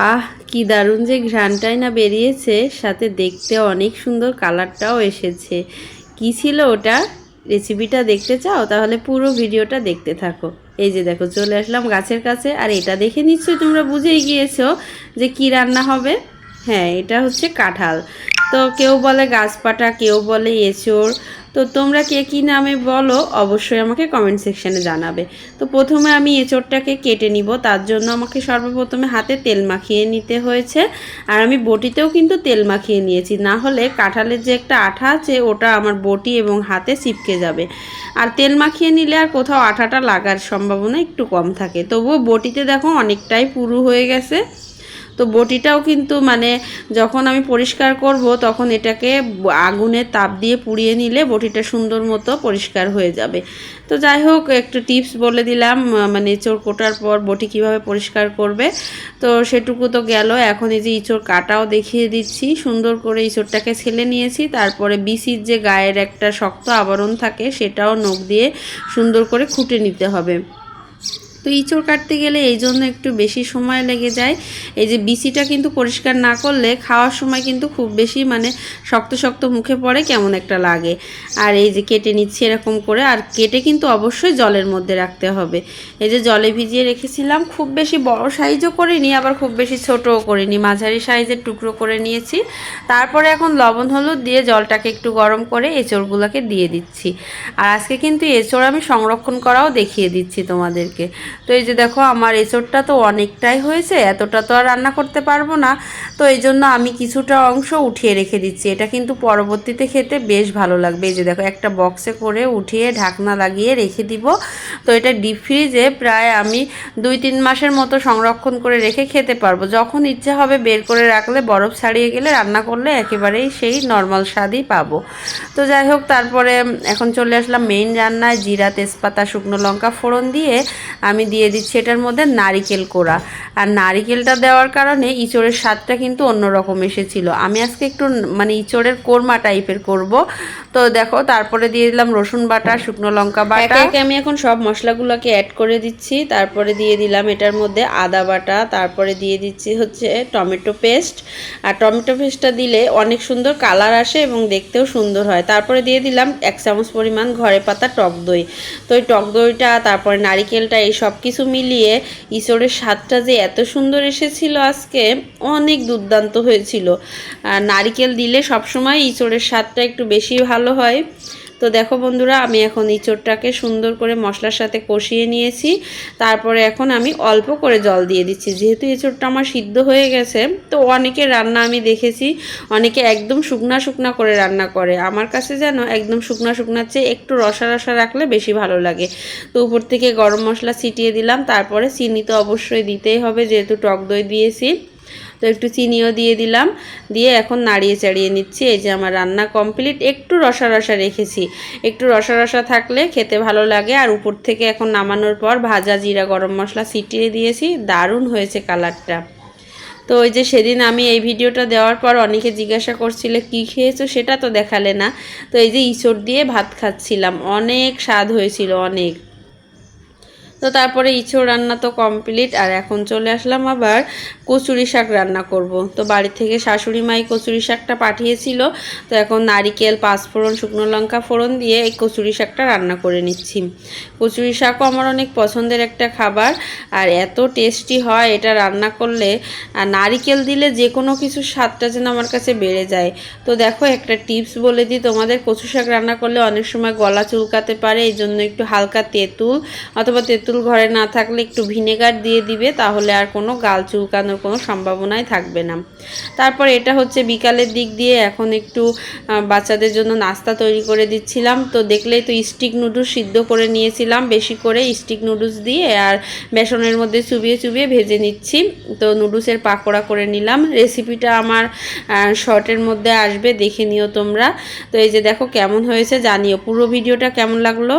আহ, কি দারুণ যে ঘ্রাণটাই না বেরিয়েছে। সাথে দেখতে অনেক সুন্দর কালারটাও এসেছে। কি ছিল ওটা? রেসিপিটা দেখতে চাও? তাহলে পুরো ভিডিওটা দেখতে থাকো। এই যে দেখো, চলে আসলাম গাছের কাছে। আর এটা দেখে নিশ্চয়ই তোমরা বুঝেই গিয়েছো যে কি রান্না হবে। হ্যাঁ এটা হচ্ছে কাঁঠাল। তো কেউ বলে গাছপাটা, কেউ বলে এঁচোড়। তো তোমরা কে কী নামে বলো, অবশ্যই আমাকে কমেন্ট সেকশানে জানাবে। তো প্রথমে আমি এঁচোড়টাকে কেটে নিব, তার জন্য আমাকে সর্বপ্রথমে হাতে তেল মাখিয়ে নিতে হয়েছে। আর আমি বটিতেও কিন্তু তেল মাখিয়ে নিয়েছি, না হলে কাঁঠালের যে একটা আঠা আছে, ওটা আমার বটি এবং হাতে চিপকে যাবে। আর তেল মাখিয়ে নিলে আর কোথাও আঠাটা লাগার সম্ভাবনা একটু কম থাকে। তবুও বটিতে দেখো অনেকটাই পুরু হয়ে গেছে। তো বটিটাও কিন্তু মানে যখন আমি পরিষ্কার করব তখন এটাকে আগুনে তাপ দিয়ে পুড়িয়ে নিলে বটিটা সুন্দর মতো পরিষ্কার হয়ে যাবে। তো যাই হোক, একটু টিপস বলে দিলাম মানে ইঁচড় কোটার পর বটি কীভাবে পরিষ্কার করবে। তো সেটুকু তো গেল, এখন এই যে ইঁচড় কাটাও দেখিয়ে দিচ্ছি। সুন্দর করে ইঁচড়টাকে ছেলে নিয়েছি, তারপরে বিসির যে গায়ের একটা শক্ত আবরণ থাকে সেটাও নখ দিয়ে সুন্দর করে খুঁটে নিতে হবে। তো ইঁচড় কাটতে গেলে এই জন্য একটু বেশি সময় লেগে যায়। এই যে বিচিটা কিন্তু পরিষ্কার না করলে খাওয়ার সময় কিন্তু খুব বেশি মানে শক্ত শক্ত মুখে পড়ে কেমন একটা লাগে। আর এই যে কেটে নিচ্ছি এরকম করে, আর কেটে কিন্তু অবশ্যই জলের মধ্যে রাখতে হবে। এই যে জলে ভিজিয়ে রেখেছিলাম, খুব বেশি বড় সাইজও করিনি, আবার খুব বেশি ছোটও করিনি। মাঝারি সাইজের টুকরো করে নিয়েছি। তারপরে এখন লবণ হলুদ দিয়ে জলটাকে একটু গরম করে এঁচড়গুলোকে দিয়ে দিচ্ছি। আর আজকে কিন্তু এঁচড় আমি সংরক্ষণ করাও দেখিয়ে দিচ্ছি তোমাদেরকে। তো এই যে দেখো, আমার এসরটা তো অনেকটাই হয়েছে, এতটা তো আর রান্না করতে পারব না। তো এই জন্য আমি কিছুটা অংশ উঠিয়ে রেখে দিচ্ছি। এটা কিন্তু পরবর্তীতে খেতে বেশ ভালো লাগবে। এই যে দেখো, একটা বক্সে করে উঠিয়ে ঢাকনা লাগিয়ে রেখে দিব। তো এটা ডিপ ফ্রিজে প্রায় আমি দুই, তিন মাসের মতো সংরক্ষণ করে রেখে খেতে পারব। যখন ইচ্ছে হবে বের করে রাখলে, বরফ ছাড়িয়ে গেলে রান্না করলে একেবারেই সেই নর্মাল স্বাদই পাবো। তো যাই হোক, তারপরে এখন চলে আসলাম মেইন রান্নায়, জিরা, তেজপাতা, শুকনো লঙ্কা ফোড়ন দিয়ে আমি দিয়ে দিচ্ছি এটার মধ্যে নারিকেল কোড়া। আর নারিকেলটা দেওয়ার কারণে ইঁচড়ের স্বাদটা কিন্তু অন্যরকম এসেছিল। আমি আজকে একটু মানে ইঁচড়ের কোরমা টাইপের করব। তো দেখো, তারপরে দিয়ে দিলাম রসুন বাটা, শুকনো লঙ্কা বাটা। একে আমি এখন সব মশলাগুলোকে অ্যাড করে দিচ্ছি। তারপরে দিয়ে দিলাম এটার মধ্যে আদা বাটা, তারপরে দিয়ে দিচ্ছি হচ্ছে টমেটো পেস্ট। আর টমেটো পেস্টটা দিলে অনেক সুন্দর কালার আসে এবং দেখতেও সুন্দর হয়। তারপরে দিয়ে দিলাম এক চামচ পরিমাণ ঘরে পাতা টক দই। তো ওই টক দইটা, তারপরে নারিকেলটা, এই সব কিছু মিলিয়ে ইঁচড়ের স্বাদটা যে এত সুন্দর এসেছিল আজকে, অনেক দুর্দান্ত হয়েছিল। আর নারিকেল দিলে সবসময় ইঁচড়ের স্বাদটা একটু বেশি ভালো হয়। তো দেখো বন্ধুরা, আমি এখন ইঁচড়টাকে সুন্দর করে মশলার সাথে কষিয়ে নিয়েছি। তারপরে এখন আমি অল্প করে জল দিয়ে দিচ্ছি। যেহেতু ইঁচড়টা আমার সিদ্ধ হয়ে গেছে, তো অনেকে রান্না আমি দেখেছি, অনেকে একদম শুকনা শুকনা করে রান্না করে। আমার কাছে যেন একদম শুকনা শুকনার চেয়ে একটু রসা রসা রাখলে বেশি ভালো লাগে। তো উপর থেকে গরম মশলা ছিটিয়ে দিলাম। তারপরে চিনি তো অবশ্যই দিতেই হবে, যেহেতু টক দই দিয়েছি। তো একটু চিনিও দিয়ে দিলাম। দিয়ে এখন নাড়িয়ে চাড়িয়ে নিচ্ছি। এই যে আমার রান্না কমপ্লিট। একটু রসা রসা রেখেছি। একটু রসা রসা থাকলে খেতে ভালো লাগে। আর উপর থেকে এখন নামানোর পর ভাজা জিরা গরম মশলা ছিটিয়ে দিয়েছি। দারুণ হয়েছে কালারটা। তো ওই যে সেদিন আমি এই ভিডিওটা দেওয়ার পর অনেকে জিজ্ঞাসা করছিলে, কি খেয়েছো? সেটা তো দেখালে না। তো এই যে ইঁচড় দিয়ে ভাত খাচ্ছিলাম। অনেক স্বাদ হয়েছিল, অনেক। তো তারপরে ইঁচড় রান্না তো কমপ্লিট আর এখন চলে আসলাম আবার কচুরি শাক রান্না করব। তো বাড়ি থেকে শাশুড়ি মাই কচুরি শাকটা পাঠিয়েছিল, তো এখন নারিকেল, পাঁচফোড়ন, শুকনো লঙ্কা ফোড়ন দিয়ে এই কচুরি শাকটা রান্না করে নিচ্ছি। কচুরি শাকও আমার অনেক পছন্দের একটা খাবার, আর এত টেস্টি হয় এটা রান্না করলে, আর নারিকেল দিলে যে কোনো কিছু স্বাদটা যেন আমার কাছে বেড়ে যায়। তো দেখো একটা টিপস বলে দিই, তোমাদের কচু শাক রান্না করলে অনেক সময় গলা চুলকাতে পারে এই জন্য একটু হালকা তেঁতুল অথবা তেঁতুল তেঁতুল ঘরে না থাকলে একটু ভিনেগার দিয়ে দিবে, তাহলে আর কোনো গাল চুলকানোর কোনো সম্ভাবনাই থাকবে না। তারপর এটা হচ্ছে বিকালের দিক দিয়ে এখন একটু বাচ্চাদের জন্য নাস্তা তৈরি করে দিচ্ছিলাম। তো দেখলেই তো স্টিক নুডলস সিদ্ধ করে নিয়েছিলাম, বেশি করে স্টিক নুডলস দিয়ে আর বেসনের মধ্যে চুবিয়ে চুবিয়ে ভেজে নিচ্ছি। তো নুডলসের পাকোড়া করে নিলাম। রেসিপিটা আমার শর্টের মধ্যে আসবে, দেখে নিও তোমরা। তো এই যে দেখো কেমন হয়েছে, জানিও। পুরো ভিডিওটা কেমন লাগল?